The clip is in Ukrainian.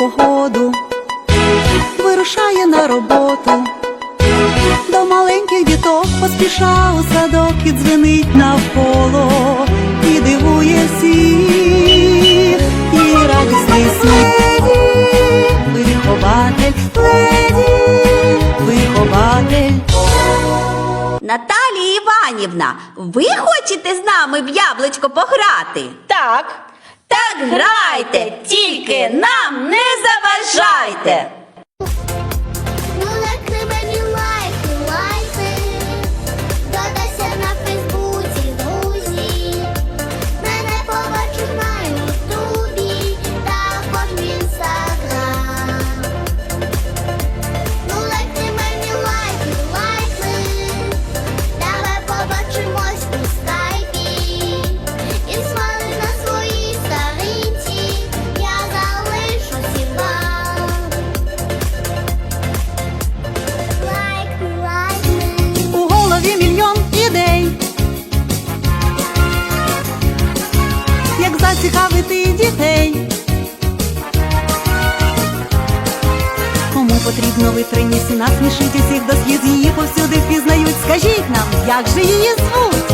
погоду, вирушає на роботу. До маленьких діток поспіша у садок і дзвенить навколо, і дивує всіх, і радісний сміх. Вихователь, леді, вихователь. Наталія Іванівна, ви хочете з нами в яблучко пограти? Так. Так грайте, тільки нам не заважайте. Зацікавити дітей. Кому потрібно витрині всі насмішить усіх до сліз її повсюди впізнають. Скажіть нам, як же її звуть?